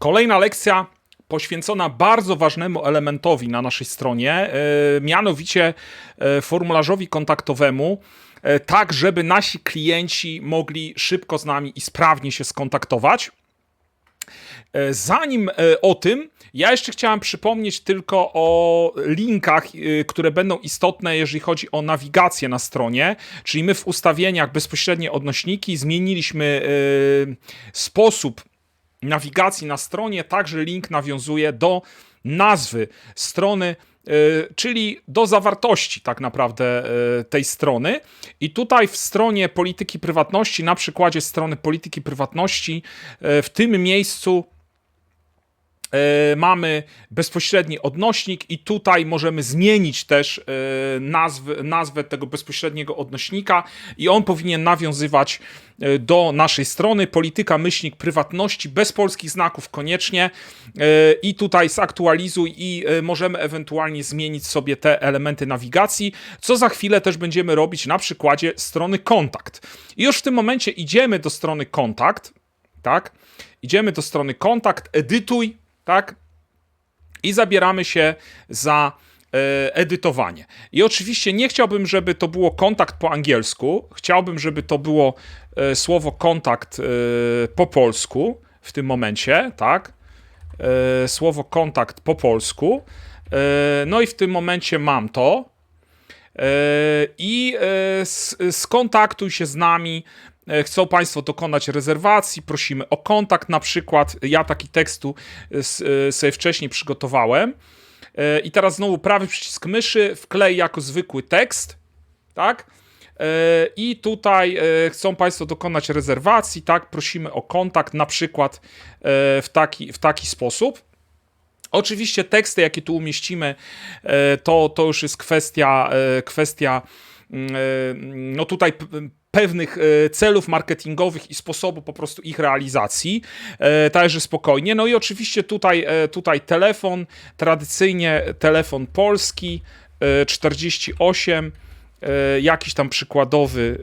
Kolejna lekcja poświęcona bardzo ważnemu elementowi na naszej stronie, e, mianowicie e, formularzowi kontaktowemu, e, tak żeby nasi klienci mogli szybko z nami i sprawnie się skontaktować. Zanim o tym, ja jeszcze chciałem przypomnieć tylko o linkach, które będą istotne, jeżeli chodzi o nawigację na stronie. Czyli my w ustawieniach bezpośrednie odnośniki zmieniliśmy sposób nawigacji na stronie, tak że link nawiązuje do nazwy strony. e, Czyli do zawartości, tak naprawdę, e, tej strony. I tutaj w stronie polityki prywatności, na przykładzie strony polityki prywatności, e, w tym miejscu mamy bezpośredni odnośnik i tutaj możemy zmienić też e, nazwę, nazwę tego bezpośredniego odnośnika i on powinien nawiązywać e, do naszej strony polityka myślnik prywatności bez polskich znaków koniecznie E, i tutaj zaktualizuj i e, możemy ewentualnie zmienić sobie te elementy nawigacji, co za chwilę też będziemy robić na przykładzie strony kontakt. I już w tym momencie idziemy do strony kontakt, tak? Idziemy do strony kontakt, edytuj, tak? I zabieramy się za e, edytowanie. I oczywiście nie chciałbym, żeby to było kontakt po angielsku. Chciałbym, żeby to było e, słowo kontakt e, po polsku w tym momencie, tak? Słowo kontakt po polsku. No i w tym momencie mam to. I skontaktuj się z nami. E, Chcą Państwo dokonać rezerwacji, prosimy o kontakt na przykład. Ja taki tekstu e, e, sobie wcześniej przygotowałem. I teraz znowu prawy przycisk myszy, wklej jako zwykły tekst, tak? I tutaj chcą Państwo dokonać rezerwacji, tak? Prosimy o kontakt na przykład w taki, w taki sposób. Oczywiście teksty, jakie tu umieścimy, to, to już jest kwestia, kwestia mm, no tutaj pewnych e, celów marketingowych i sposobu po prostu ich realizacji. E, Także spokojnie. No i oczywiście tutaj, e, tutaj telefon, tradycyjnie telefon polski e, 48, e, jakiś tam przykładowy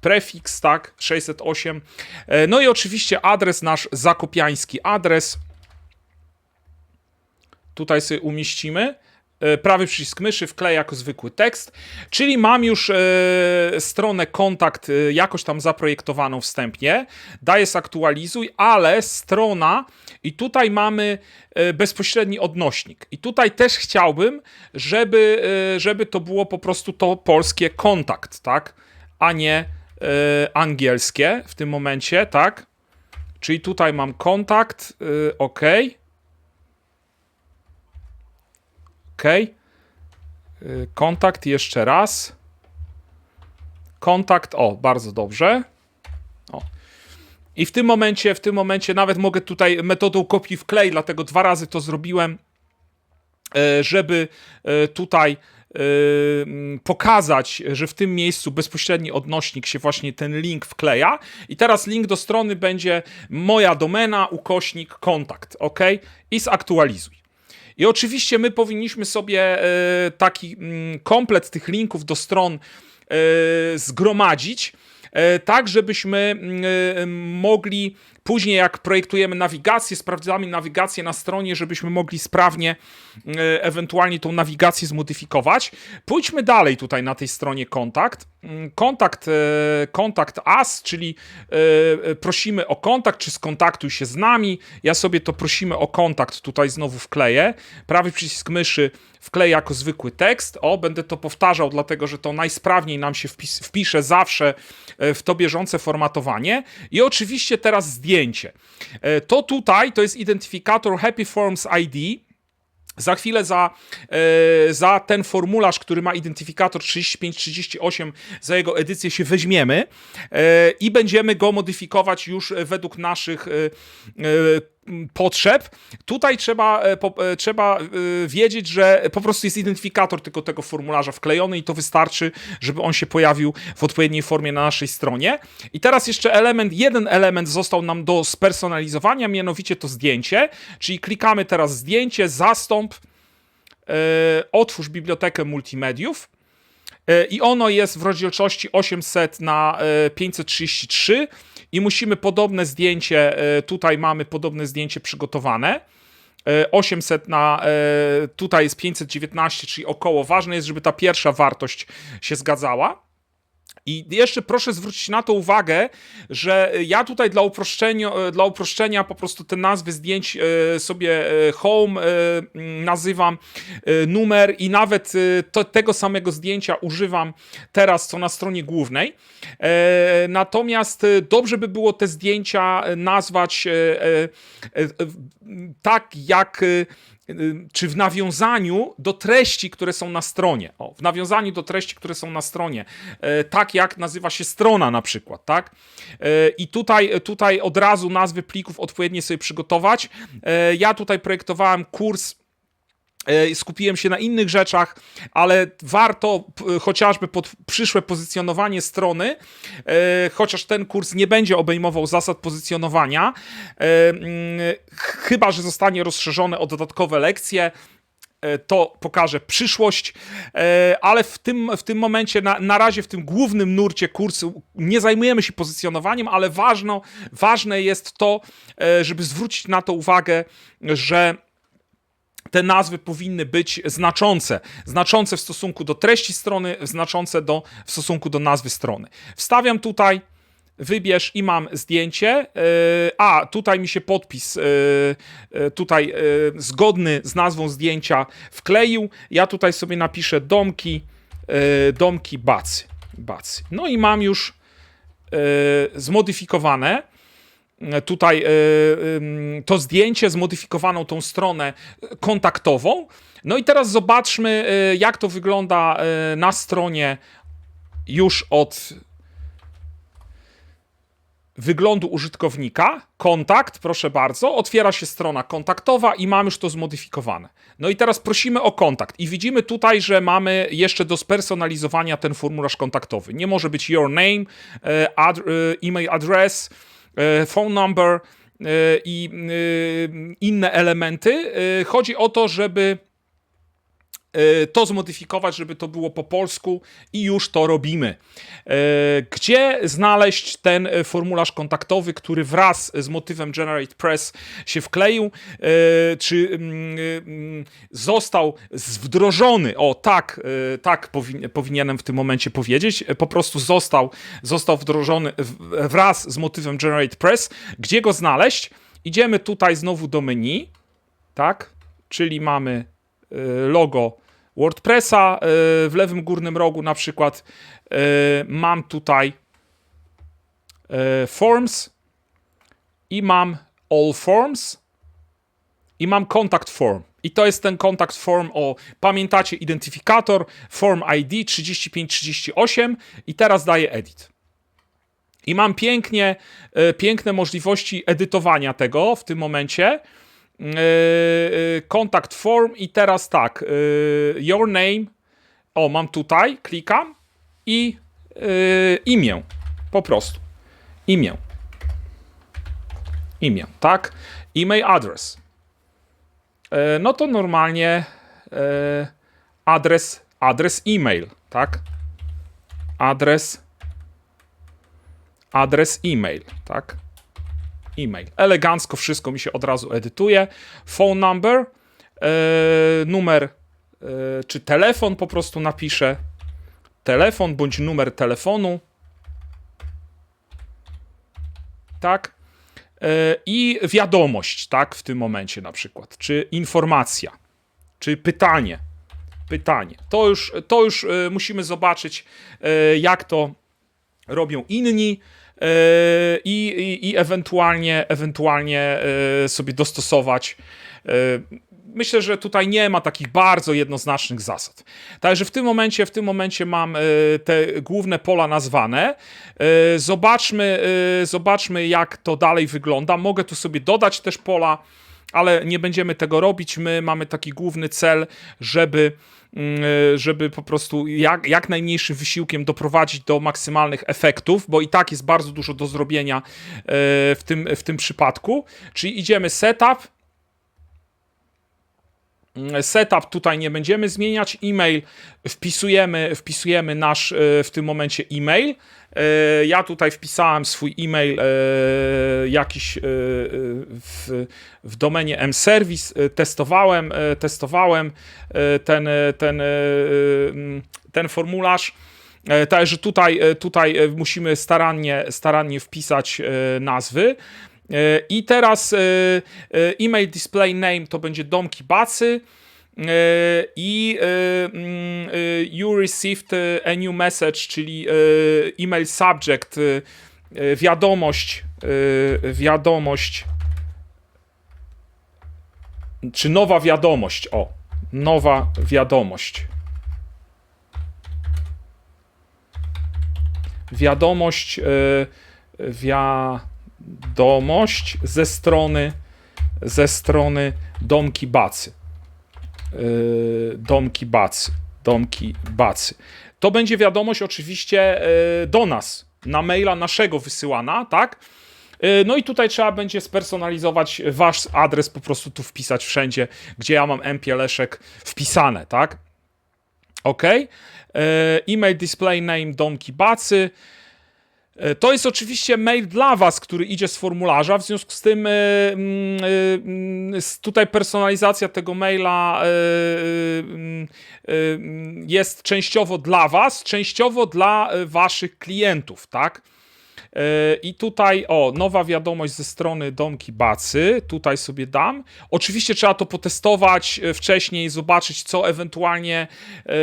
prefiks, tak, 608. E, No i oczywiście adres nasz zakopiański adres tutaj sobie umieścimy. E, Prawy przycisk myszy wklej jako zwykły tekst, czyli mam już e, stronę kontakt e, jakoś tam zaprojektowaną wstępnie, daję zaktualizuj, ale strona i tutaj mamy e, bezpośredni odnośnik. I tutaj też chciałbym, żeby, e, żeby to było po prostu to polskie kontakt, tak, a nie e, angielskie w tym momencie, tak. Czyli tutaj mam kontakt, e, ok. OK. Y, Kontakt jeszcze raz. Kontakt, o, bardzo dobrze. O. I w tym momencie, w tym momencie nawet mogę tutaj metodą kopii wklej, dlatego dwa razy to zrobiłem, e, żeby e, tutaj mm, pokazać, że w tym miejscu bezpośredni odnośnik się właśnie ten link wkleja. I teraz link do strony będzie moja domena, ukośnik, kontakt, ok? I zaktualizuj. I oczywiście my powinniśmy sobie e, taki mm, komplet tych linków do stron e, zgromadzić, tak żebyśmy mm, e, mogli później, jak projektujemy nawigację, sprawdzamy nawigację na stronie, żebyśmy mogli sprawnie e, ewentualnie tą nawigację zmodyfikować. Pójdźmy dalej tutaj na tej stronie kontakt. Mm, Kontakt, e, kontakt us, czyli e, e, prosimy o kontakt, czy skontaktuj się z nami. Ja sobie to prosimy o kontakt tutaj znowu wkleję. Prawy przycisk myszy wkleję jako zwykły tekst. O, będę to powtarzał, dlatego że to najsprawniej nam się wpis, wpisze zawsze e, w to bieżące formatowanie. I oczywiście teraz zdjęcie. E, To tutaj to jest identyfikator Happy Forms ID. Za chwilę za, e, za ten formularz, który ma identyfikator 3538, za jego edycję się weźmiemy e, i będziemy go modyfikować już według naszych e, e, potrzeb. Tutaj trzeba, e, po, e, trzeba e, wiedzieć, że po prostu jest identyfikator tylko tego formularza wklejony i to wystarczy, żeby on się pojawił w odpowiedniej formie na naszej stronie. I teraz jeszcze element, jeden element został nam do spersonalizowania, mianowicie to zdjęcie, czyli klikamy teraz zdjęcie, zastąp, otwórz bibliotekę multimediów. I ono jest w rozdzielczości 800 na e, 533 i musimy podobne zdjęcie, e, tutaj mamy podobne zdjęcie przygotowane. E, 800 na, e, tutaj jest 519, czyli około. Ważne jest, żeby ta pierwsza wartość się zgadzała. I jeszcze proszę zwrócić na to uwagę, że ja tutaj dla uproszczenia, dla uproszczenia po prostu te nazwy zdjęć e, sobie e, home e, mm, nazywam, numer i nawet to, tego samego zdjęcia używam teraz, co na stronie głównej. Natomiast dobrze by było te zdjęcia nazwać tak, jak czy w nawiązaniu do treści, które są na stronie. O, w nawiązaniu do treści, które są na stronie. E, tak jak nazywa się strona na przykład, tak? E, I tutaj, tutaj od razu nazwy plików odpowiednie sobie przygotować. E, ja tutaj projektowałem kurs skupiłem się na innych rzeczach, ale warto chociażby pod przyszłe pozycjonowanie strony, e, chociaż ten kurs nie będzie obejmował zasad pozycjonowania, e, mm, ch- chyba że zostanie rozszerzone o dodatkowe lekcje. e, To pokaże przyszłość, e, ale w tym, w tym momencie, na, na razie w tym głównym nurcie kursu nie zajmujemy się pozycjonowaniem, ale ważno, ważne jest to, e, żeby zwrócić na to uwagę, że te nazwy powinny być znaczące. Znaczące w stosunku do treści strony, znaczące do, w stosunku do nazwy strony. Wstawiam tutaj, wybierz i mam zdjęcie. Yy, a, tutaj mi się podpis yy, yy, tutaj zgodny z nazwą zdjęcia wkleił. Ja tutaj sobie napiszę domki, domki Bacy. Bacy. No i mam już zmodyfikowane tutaj y, to zdjęcie, zmodyfikowaną tą stronę kontaktową. No i teraz zobaczmy, y, jak to wygląda y, na stronie już od wyglądu użytkownika. Kontakt, proszę bardzo. Otwiera się strona kontaktowa i mam już to zmodyfikowane. No i teraz prosimy o kontakt. I widzimy tutaj, że mamy jeszcze do spersonalizowania ten formularz kontaktowy. Nie może być your name, ad, e-mail address, e, phone number e, i e, inne elementy. E, Chodzi o to, żeby e, to zmodyfikować, żeby to było po polsku i już to robimy. E, Gdzie znaleźć ten e, formularz kontaktowy, który wraz z motywem Generate Press się wkleił? Czy mm, mm, został wdrożony? O, tak, tak powin- powinienem w tym momencie powiedzieć. Po prostu został, został wdrożony wraz z motywem Generate Press. Gdzie go znaleźć? Idziemy tutaj znowu do menu, tak? Czyli mamy logo WordPressa e, w lewym górnym rogu na przykład e, mam tutaj e, Forms i mam All Forms i mam Contact Form. I to jest ten Contact Form o, pamiętacie, identyfikator, Form ID 3538 i teraz daję Edit. I mam pięknie, piękne możliwości edytowania tego w tym momencie. Yy, yy, Contact form i teraz tak, yy, your name, o mam tutaj, klikam i yy, imię, po prostu, imię, imię, tak, e-mail address. Yy, No to normalnie yy, adres, adres e-mail, tak, adres, adres e-mail, tak, e-mail. Elegancko wszystko mi się od razu edytuje. Phone number, e, numer e, czy telefon po prostu napiszę. Telefon bądź numer telefonu. Tak. E, I wiadomość, tak, w tym momencie na przykład. Czy informacja, czy pytanie. Pytanie. To już, to już musimy zobaczyć, jak to robią inni i, i, i ewentualnie, ewentualnie e, sobie dostosować. E, Myślę, że tutaj nie ma takich bardzo jednoznacznych zasad. Także w tym momencie, w tym momencie mam e, te główne pola nazwane. E, Zobaczmy, e, zobaczmy, jak to dalej wygląda. Mogę tu sobie dodać też pola, ale nie będziemy tego robić. My mamy taki główny cel, żeby żeby po prostu jak, jak najmniejszym wysiłkiem doprowadzić do maksymalnych efektów, bo i tak jest bardzo dużo do zrobienia e, w tym, w tym przypadku. Czyli idziemy setup. Mm, Setup tutaj nie będziemy zmieniać. E-mail wpisujemy, wpisujemy nasz e, w tym momencie e-mail. E, Ja tutaj wpisałem swój e-mail e, jakiś w, w domenie mService. Testowałem, testowałem ten, ten, mm, ten formularz. Także tutaj, tutaj musimy starannie, starannie wpisać nazwy. E, I teraz e, e, email display name to będzie domki bacy. I mm, you received a new message, czyli email subject, wiadomość, wiadomość, czy nowa wiadomość, o, nowa wiadomość. Wiadomość, e, wiadomość ze strony, ze strony Domki Bacy. Yy, Domki Bacy. Domki Bacy. To będzie wiadomość oczywiście yy, do nas, na maila naszego wysyłana, tak? Yy, No i tutaj trzeba będzie spersonalizować wasz adres, po prostu tu wpisać wszędzie, gdzie ja mam MP Leszek wpisane, tak? OK. E-mail display name Domki Bacy. E, To jest oczywiście mail dla Was, który idzie z formularza, w związku z tym e, mm, e, mm, tutaj personalizacja tego maila mm, jest częściowo dla Was, częściowo dla Waszych klientów, tak? I tutaj, o, nowa wiadomość ze strony Domki Bacy. Tutaj sobie dam. Oczywiście trzeba to potestować e, wcześniej, zobaczyć, co ewentualnie, e,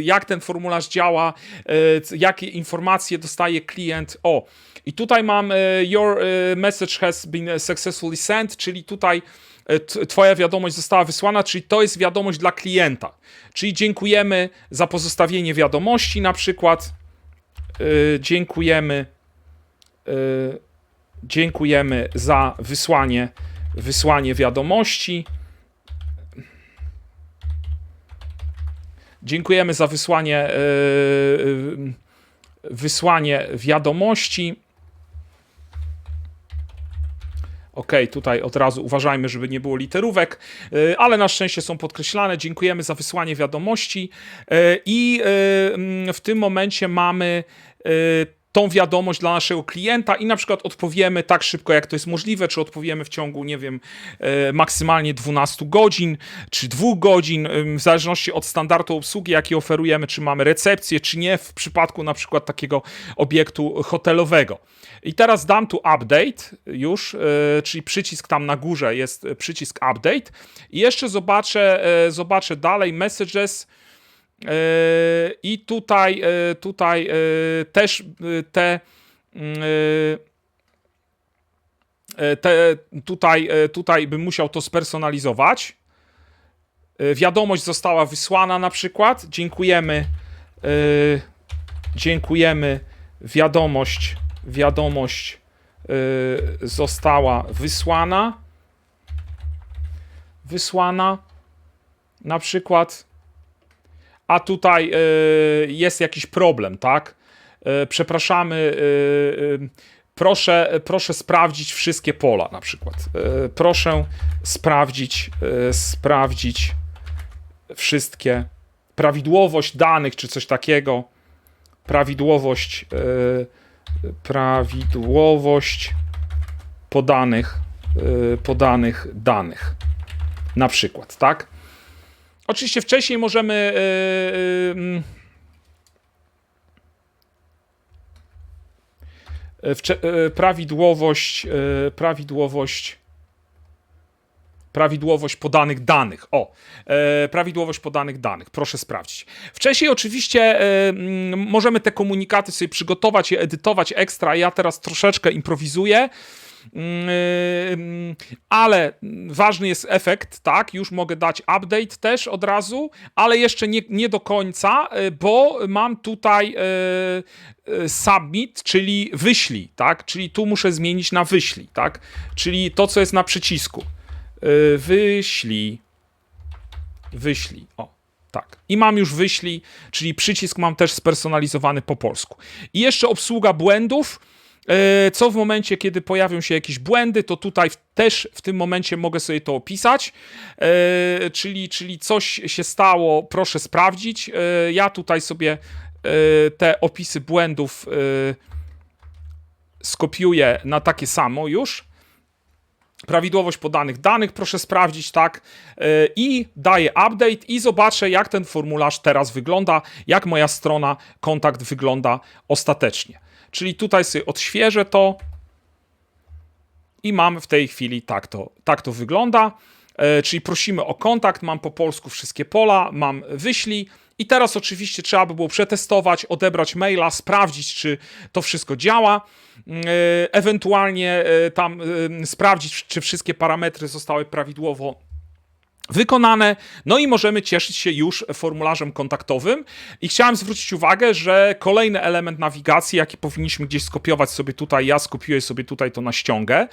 jak ten formularz działa, e, jakie informacje dostaje klient. O, i tutaj mam Your message has been successfully sent, czyli tutaj Twoja wiadomość została wysłana, czyli to jest wiadomość dla klienta. Czyli dziękujemy za pozostawienie wiadomości, na przykład. Dziękujemy. Y, dziękujemy za wysłanie, wysłanie wiadomości. Dziękujemy za wysłanie, y, y, wysłanie wiadomości. Ok, tutaj od razu uważajmy, żeby nie było literówek, ale na szczęście są podkreślane. Dziękujemy za wysłanie wiadomości i mm, w tym momencie mamy tą wiadomość dla naszego klienta i na przykład odpowiemy tak szybko, jak to jest możliwe, czy odpowiemy w ciągu, nie wiem, e, maksymalnie 12 godzin, czy 2 godzin, w zależności od standardu obsługi, jaki oferujemy, czy mamy recepcję, czy nie, w przypadku na przykład takiego obiektu hotelowego. I teraz dam tu update już, e, czyli przycisk tam na górze jest przycisk update i jeszcze zobaczę, e, zobaczę dalej messages, I tutaj, yy, tutaj yy, też yy, te, yy, yy, te tutaj, yy, tutaj bym musiał to spersonalizować. Yy, Wiadomość została wysłana na przykład. Dziękujemy. yy, Dziękujemy. Wiadomość, wiadomość yy, została wysłana. Wysłana. Na przykład a tutaj y, jest jakiś problem, tak? Y, przepraszamy, y, proszę, proszę sprawdzić wszystkie pola na przykład. Proszę sprawdzić, sprawdzić wszystkie prawidłowość danych czy coś takiego. Prawidłowość, prawidłowość podanych, podanych danych. Na przykład, tak? Oczywiście wcześniej możemy. Yy, yy, yy, prawidłowość, yy, prawidłowość, prawidłowość podanych danych. O, e, prawidłowość podanych danych. Proszę sprawdzić. Wcześniej oczywiście e, mm, możemy te komunikaty sobie przygotować, je edytować ekstra. Ja teraz troszeczkę improwizuję. Mm, ale ważny jest efekt, tak? Już mogę dać update też od razu, ale jeszcze nie, nie do końca, y, bo mam tutaj y, submit, czyli wyślij, tak? Czyli tu muszę zmienić na wyślij, tak? Czyli to, co jest na przycisku. Y, Wyślij. Wyślij. O, tak. I mam już wyślij, czyli przycisk mam też spersonalizowany po polsku. I jeszcze obsługa błędów. E, Co w momencie, kiedy pojawią się jakieś błędy, to tutaj też w tym momencie mogę sobie to opisać. E, Czyli, czyli coś się stało, proszę sprawdzić. E, Ja tutaj sobie e, te opisy błędów e, skopiuję na takie samo już. Prawidłowość podanych danych, proszę sprawdzić, tak. E, I daję update i zobaczę, jak ten formularz teraz wygląda, jak moja strona kontakt wygląda ostatecznie. Czyli tutaj sobie odświeżę to i mam w tej chwili tak to, tak to wygląda. E, czyli prosimy o kontakt, mam po polsku wszystkie pola, mam wyślij. I teraz oczywiście trzeba by było przetestować, odebrać maila, sprawdzić, czy to wszystko działa. E, Ewentualnie e, tam e, sprawdzić, czy wszystkie parametry zostały prawidłowo wykonane, no i możemy cieszyć się już formularzem kontaktowym. I chciałem zwrócić uwagę, że kolejny element nawigacji, jaki powinniśmy gdzieś skopiować sobie tutaj, ja skopiuję sobie tutaj to na ściągę.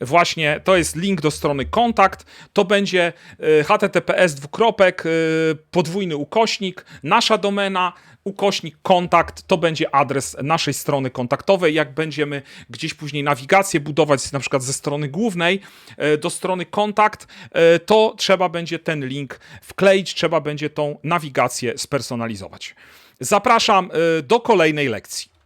Właśnie to jest link do strony kontakt. To będzie y, https dwukropek, y, podwójny ukośnik, nasza domena, ukośnik kontakt. To będzie adres naszej strony kontaktowej. Jak będziemy gdzieś później nawigację budować, na przykład ze strony głównej y, do strony kontakt, to trzeba będzie ten link wkleić, trzeba będzie tą nawigację spersonalizować. Zapraszam do kolejnej lekcji.